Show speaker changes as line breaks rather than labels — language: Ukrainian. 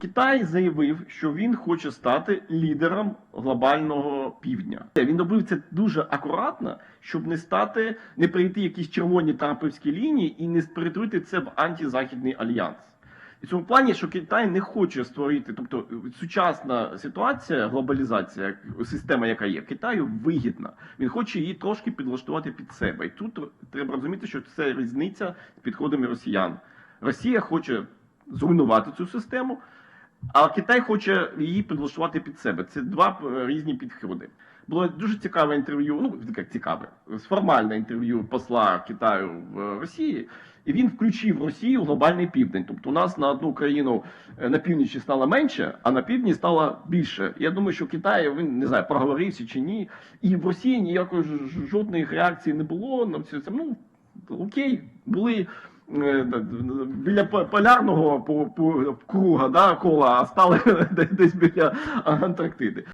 Китай заявив, що він хоче стати лідером глобального півдня. Він робив це дуже акуратно, щоб не стати, не прийти якісь червоні трампівські лінії і не перетворити це в антизахідний альянс. І цьому плані, що Китай не хоче створити, тобто сучасна ситуація, глобалізація, система, яка є, Китаю вигідна. Він хоче її трошки підлаштувати під себе. І тут треба розуміти, що це різниця з підходами росіян. Росія хоче зруйнувати цю систему, а Китай хоче її підлаштувати під себе. Це два е, різні підходи. Було дуже цікаве інтерв'ю, ну як цікаве, формальне інтерв'ю посла Китаю в Росії, і він включив Росію в глобальний південь. Тобто у нас на одну країну е, на північі стало менше, а на півдні стало більше. Я думаю, що Китай він не знаю, проговорився чи ні. І в Росії ніякої ж- ж- жодних реакцій не було на все це. Ну окей, були. Е, Біля по- полярного по, по, круга да, кола, а стали десь біля Антарктиди.